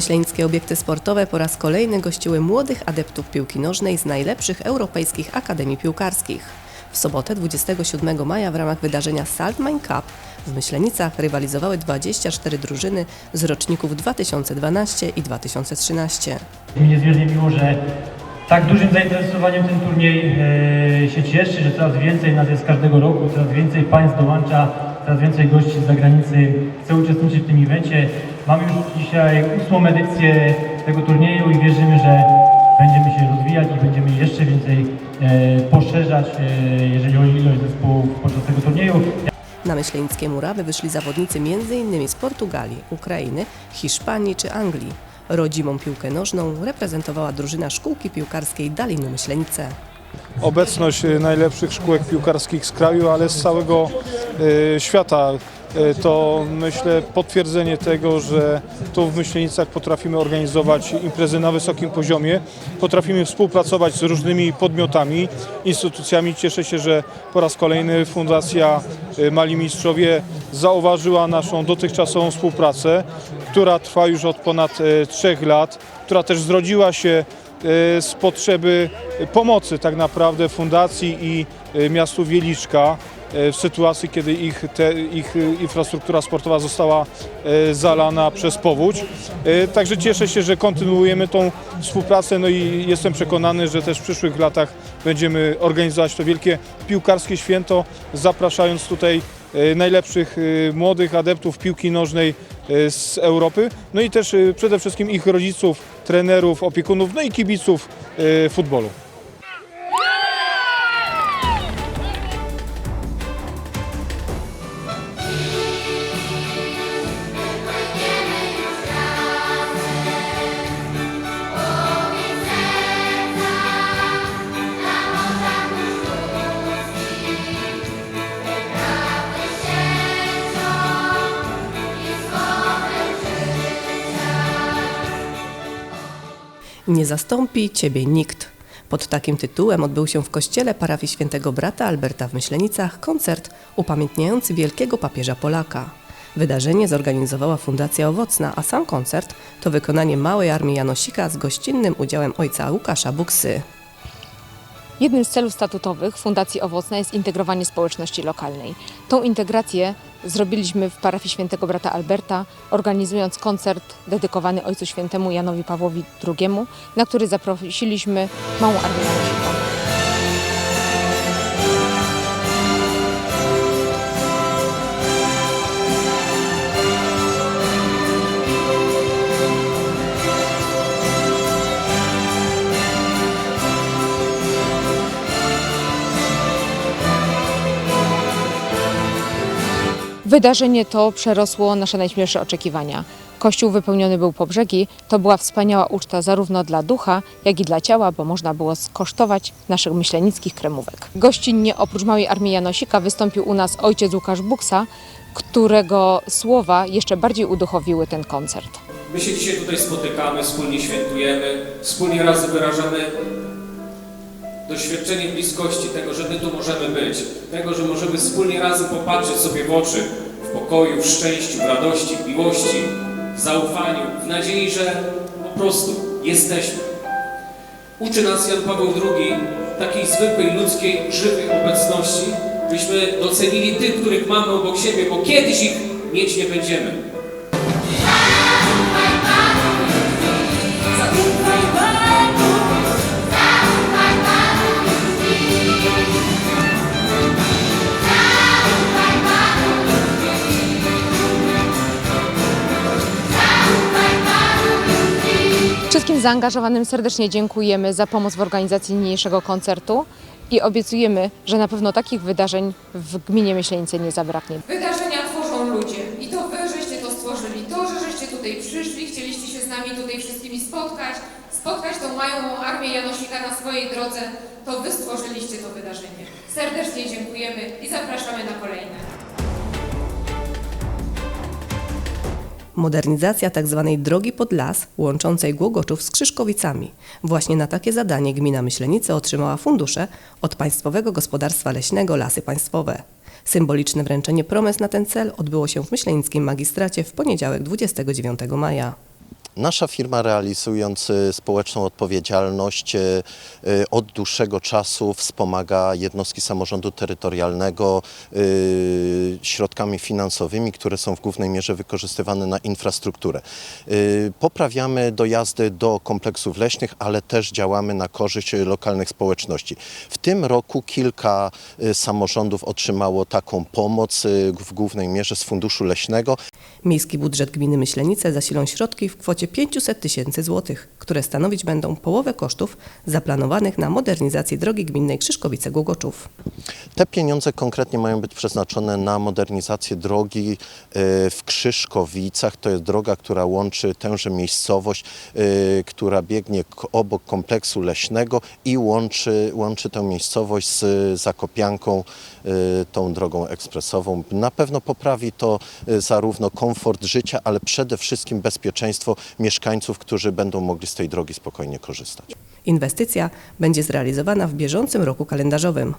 Myślenickie obiekty sportowe po raz kolejny gościły młodych adeptów piłki nożnej z najlepszych europejskich akademii piłkarskich. W sobotę 27 maja w ramach wydarzenia Saltmine Cup w Myślenicach rywalizowały 24 drużyny z roczników 2012 i 2013. Mi niezmiernie miło, że tak dużym zainteresowaniem ten turniej e, się cieszy, że coraz więcej nas jest każdego roku, coraz więcej państw dołącza, coraz więcej gości z zagranicy chce uczestniczyć w tym evencie. Mamy już dzisiaj ósmą edycję tego turnieju i wierzymy, że będziemy się rozwijać i będziemy jeszcze więcej e, poszerzać, e, jeżeli chodzi o ilość zespołów podczas tego turnieju. Na myślenickie murawy wyszli zawodnicy m.in. z Portugalii, Ukrainy, Hiszpanii czy Anglii. Rodzimą piłkę nożną reprezentowała drużyna szkółki piłkarskiej Daliny Myślenice. obecność najlepszych szkółek piłkarskich z kraju, ale z całego świata. E, To myślę potwierdzenie tego, że tu w Myślenicach potrafimy organizować imprezy na wysokim poziomie, potrafimy współpracować z różnymi podmiotami, instytucjami. Cieszę się, że po raz kolejny Fundacja e, Mali Mistrzowie zauważyła naszą dotychczasową współpracę, która trwa już od ponad e, trzech lat, która też zrodziła się e, z potrzeby pomocy tak naprawdę fundacji i e, miastu Wieliczka e, w sytuacji, kiedy ich, te, ich e, infrastruktura sportowa została e, zalana przez powódź. E, Także cieszę się, że kontynuujemy tą współpracę no i jestem przekonany, że też w przyszłych latach będziemy organizować to wielkie piłkarskie święto, zapraszając tutaj e, najlepszych e, młodych adeptów piłki nożnej e, z Europy, no i też e, przede wszystkim ich rodziców, trenerów, opiekunów, no i kibiców e, futbolu. Nie zastąpi Ciebie nikt. Pod takim tytułem odbył się w kościele parafii świętego brata Alberta w Myślenicach koncert upamiętniający wielkiego papieża Polaka. Wydarzenie zorganizowała Fundacja Owocna, a sam koncert to wykonanie Małej Armii Janosika z gościnnym udziałem ojca Łukasza Buksy. Jednym z celów statutowych Fundacji Owocna jest integrowanie społeczności lokalnej. Tą integrację zrobiliśmy w parafii świętego brata Alberta, organizując koncert dedykowany Ojcu Świętemu Janowi Pawłowi II, na który zaprosiliśmy Małą Armię Wydarzenie to przerosło nasze najśmielsze oczekiwania. Kościół wypełniony był po brzegi. To była wspaniała uczta zarówno dla ducha, jak i dla ciała, bo można było skosztować naszych myślenickich kremówek. Gościnnie oprócz Małej Armii Janosika wystąpił u nas ojciec Łukasz Buksa, którego słowa jeszcze bardziej uduchowiły ten koncert. My się dzisiaj tutaj spotykamy, wspólnie świętujemy, wspólnie razem wyrażamy doświadczenie bliskości tego, że my tu możemy być, tego, że możemy wspólnie razem popatrzeć sobie w oczy, w pokoju, w szczęściu, w radości, w miłości, w zaufaniu, w nadziei, że po prostu jesteśmy. Uczy nas Jan Paweł II takiej zwykłej, ludzkiej, żywej obecności, byśmy docenili tych, których mamy obok siebie, bo kiedyś ich mieć nie będziemy. Wszystkim zaangażowanym serdecznie dziękujemy za pomoc w organizacji niniejszego koncertu i obiecujemy, że na pewno takich wydarzeń w gminie Myślenice nie zabraknie. Wydarzenia tworzą ludzie i to wy żeście to stworzyli. To, że żeście tutaj przyszli, chcieliście się z nami tutaj wszystkimi spotkać, spotkać tą małą armię Janosika na swojej drodze, to wy stworzyliście to wydarzenie. Serdecznie dziękujemy i zapraszamy na kolejne. Modernizacja tzw. drogi pod las łączącej Głogoczów z Krzyżkowicami. Właśnie na takie zadanie gmina Myślenice otrzymała fundusze od Państwowego Gospodarstwa Leśnego Lasy Państwowe. Symboliczne wręczenie promes na ten cel odbyło się w Myślenickim Magistracie w poniedziałek 29 maja. Nasza firma realizując społeczną odpowiedzialność y, y, od dłuższego czasu wspomaga jednostki samorządu terytorialnego y, środkami finansowymi, które są w głównej mierze wykorzystywane na infrastrukturę. Poprawiamy dojazdy do kompleksów leśnych, ale też działamy na korzyść lokalnych społeczności. W tym roku kilka samorządów otrzymało taką pomoc w głównej mierze z Funduszu Leśnego. Miejski budżet gminy Myślenice zasilą środki w kwocie 500 tysięcy złotych, które stanowić będą połowę kosztów zaplanowanych na modernizację drogi gminnej Krzyszkowice-Głogoczów. Te pieniądze konkretnie mają być przeznaczone na modernizację drogi e, w Krzyszkowicach. To jest droga, która łączy tęże miejscowość, e, która biegnie obok kompleksu leśnego i łączy, łączy tę miejscowość z Zakopianką, e, tą drogą ekspresową. Na pewno poprawi to zarówno komfort życia, ale przede wszystkim bezpieczeństwo mieszkańców, którzy będą mogli z tej drogi spokojnie korzystać. Inwestycja będzie zrealizowana w bieżącym roku kalendarzowym.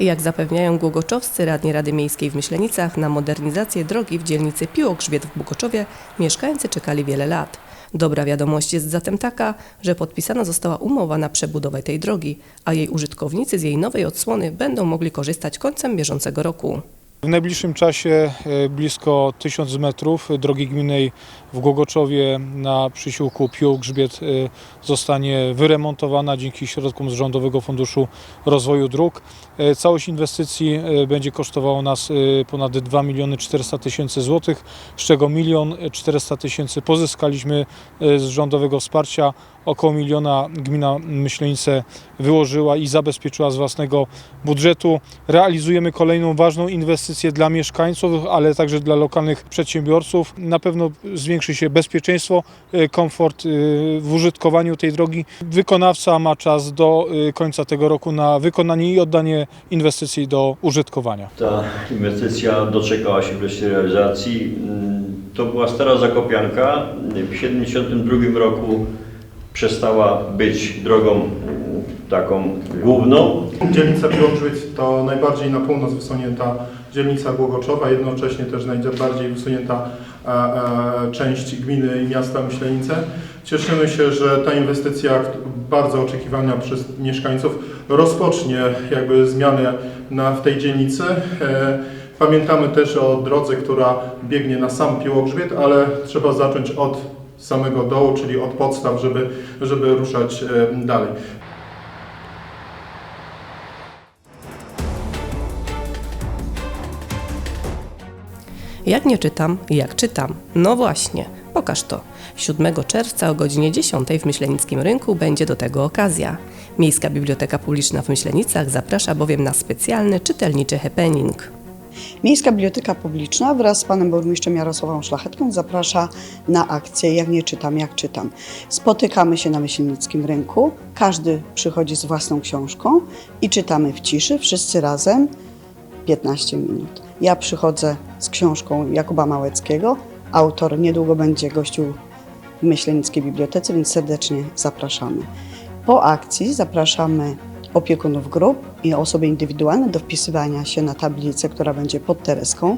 Jak zapewniają głogoczowscy radni Rady Miejskiej w Myślenicach, na modernizację drogi w dzielnicy Piłok-Grzbiet w Bukoczowie mieszkańcy czekali wiele lat. Dobra wiadomość jest zatem taka, że podpisana została umowa na przebudowę tej drogi, a jej użytkownicy z jej nowej odsłony będą mogli korzystać końcem bieżącego roku. W najbliższym czasie e, blisko 1000 metrów drogi gminnej w Głogoczowie na przysiłku Pił Grzbiet e, zostanie wyremontowana dzięki środkom z Rządowego Funduszu Rozwoju Dróg. E, Całość inwestycji będzie kosztowała nas ponad 2 miliony 400 tysięcy złotych, z czego 1 400 tysięcy pozyskaliśmy z rządowego wsparcia. Około miliona gmina Myślenice wyłożyła i zabezpieczyła z własnego budżetu. Realizujemy kolejną ważną inwestycję dla mieszkańców, ale także dla lokalnych przedsiębiorców. Na pewno zwiększy się bezpieczeństwo, e, komfort e, w użytkowaniu tej drogi. Wykonawca ma czas do e, końca tego roku na wykonanie i oddanie inwestycji do użytkowania. Ta inwestycja doczekała się wreszcie realizacji. Mm, To była stara Zakopianka. W 1972 roku przestała być drogą taką główną. Dzielnica Piłogrzbiet to najbardziej na północ wysunięta dzielnica Głogoczowa, jednocześnie też najbardziej wysunięta e, e, część gminy i miasta Myślenice. Cieszymy się, że ta inwestycja, bardzo oczekiwana przez mieszkańców, rozpocznie jakby zmianę na, w tej dzielnicy. E, Pamiętamy też o drodze, która biegnie na sam Piłogrzbiet, ale trzeba zacząć od samego dołu, czyli od podstaw, żeby, żeby ruszać e, dalej. Jak nie czytam, jak czytam? No właśnie, pokaż to. 7 czerwca o godzinie 10 w Myślenickim Rynku będzie do tego okazja. Miejska Biblioteka Publiczna w Myślenicach zaprasza bowiem na specjalny czytelniczy happening. Miejska Biblioteka Publiczna wraz z panem burmistrzem Jarosławem Szlachetką zaprasza na akcję Jak nie czytam, jak czytam. Spotykamy się na Myślnickim Rynku, każdy przychodzi z własną książką i czytamy w ciszy, wszyscy razem 15 minut. Ja przychodzę z książką Jakuba Małeckiego, autor niedługo będzie gościł w Myślenickiej Bibliotece, więc serdecznie zapraszamy. Po akcji zapraszamy opiekunów grup i osoby indywidualne do wpisywania się na tablicę, która będzie pod Tereską.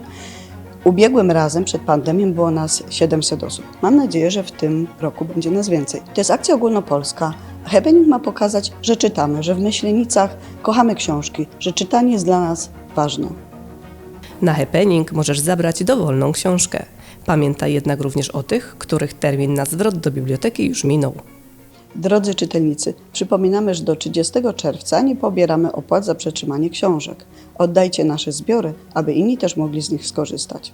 Ubiegłym razem przed pandemią było nas 700 osób. Mam nadzieję, że w tym roku będzie nas więcej. To jest akcja ogólnopolska. Happening ma pokazać, że czytamy, że w Myślenicach kochamy książki, że czytanie jest dla nas ważne. Na happening możesz zabrać dowolną książkę. Pamiętaj jednak również o tych, których termin na zwrot do biblioteki już minął. Drodzy czytelnicy, przypominamy, że do 30 czerwca nie pobieramy opłat za przetrzymanie książek. Oddajcie nasze zbiory, aby inni też mogli z nich skorzystać.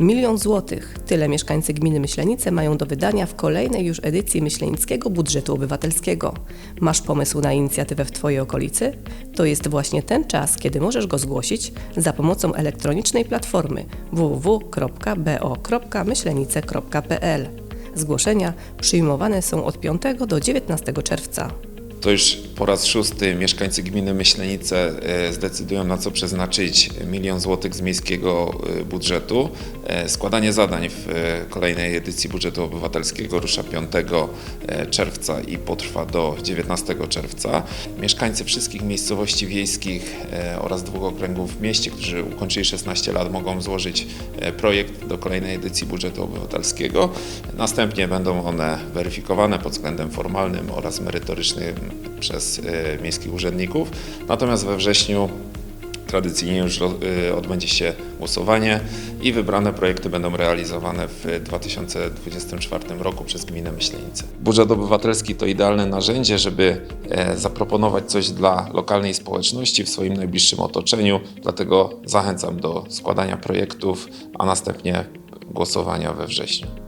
Milion złotych. Tyle mieszkańcy gminy Myślenice mają do wydania w kolejnej już edycji Myślenickiego Budżetu Obywatelskiego. Masz pomysł na inicjatywę w Twojej okolicy? To jest właśnie ten czas, kiedy możesz go zgłosić za pomocą elektronicznej platformy www.bo.myślenice.pl. Zgłoszenia przyjmowane są od 5 do 19 czerwca. To już po raz szósty mieszkańcy gminy Myślenice e, zdecydują na co przeznaczyć milion złotych z miejskiego e, budżetu. E, Składanie zadań w kolejnej edycji budżetu obywatelskiego rusza 5 e, czerwca i potrwa do 19 czerwca. Mieszkańcy wszystkich miejscowości wiejskich oraz dwóch okręgów w mieście, którzy ukończyli 16 lat, mogą złożyć projekt do kolejnej edycji budżetu obywatelskiego. Następnie będą one weryfikowane pod względem formalnym oraz merytorycznym przez e, miejskich urzędników. Natomiast we wrześniu Tradycyjnie już y, odbędzie się głosowanie i wybrane projekty będą realizowane w 2024 roku przez gminę Myślenice. Budżet obywatelski to idealne narzędzie, żeby e, zaproponować coś dla lokalnej społeczności w swoim najbliższym otoczeniu, dlatego zachęcam do składania projektów, a następnie głosowania we wrześniu.